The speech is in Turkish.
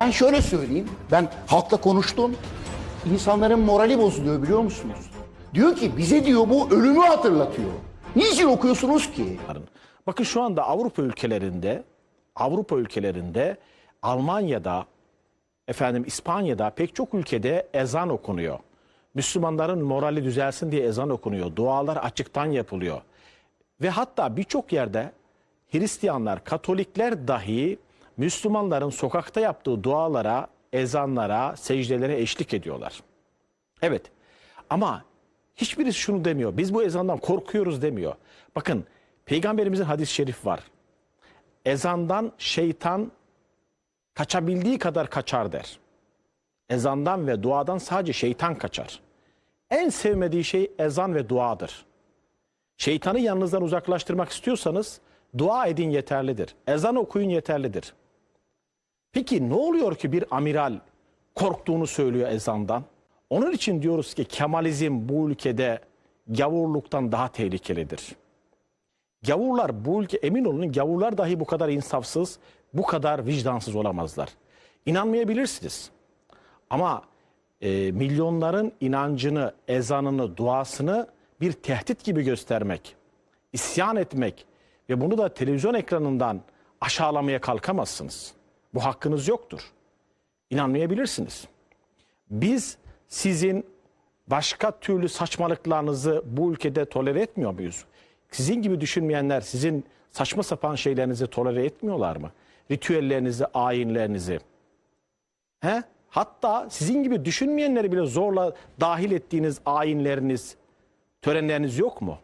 Ben şöyle söyleyeyim. Ben halkla konuştum. İnsanların morali bozuluyor biliyor musunuz? Diyor ki bize diyor bu ölümü hatırlatıyor. Niçin okuyorsunuz ki? Bakın şu anda Avrupa ülkelerinde, Avrupa ülkelerinde, Almanya'da, efendim İspanya'da pek çok ülkede ezan okunuyor. Müslümanların morali düzelsin diye ezan okunuyor. Dualar açıktan yapılıyor. Ve hatta birçok yerde Hristiyanlar, Katolikler dahi Müslümanların sokakta yaptığı dualara, ezanlara, secdelere eşlik ediyorlar. Evet ama hiçbirisi şunu demiyor. Biz bu ezandan korkuyoruz demiyor. Bakın peygamberimizin hadis-i şerif var. Ezandan şeytan kaçabildiği kadar kaçar der. Ezandan ve duadan sadece şeytan kaçar. En sevmediği şey ezan ve duadır. Şeytanı yanınızdan uzaklaştırmak istiyorsanız dua edin yeterlidir. Ezan okuyun yeterlidir. Peki ne oluyor ki bir amiral korktuğunu söylüyor ezandan? Onun için diyoruz ki Kemalizm bu ülkede gavurluktan daha tehlikelidir. Gavurlar bu ülke emin olun gavurlar dahi bu kadar insafsız, bu kadar vicdansız olamazlar. İnanmayabilirsiniz. Ama e, milyonların inancını, ezanını, duasını bir tehdit gibi göstermek, isyan etmek ve bunu da televizyon ekranından aşağılamaya kalkamazsınız. Bu hakkınız yoktur. İnanmayabilirsiniz. Biz sizin başka türlü saçmalıklarınızı bu ülkede tolere etmiyor muyuz? Sizin gibi düşünmeyenler sizin saçma sapan şeylerinizi tolere etmiyorlar mı? Ritüellerinizi, ayinlerinizi. He? Hatta sizin gibi düşünmeyenleri bile zorla dahil ettiğiniz ayinleriniz, törenleriniz yok mu?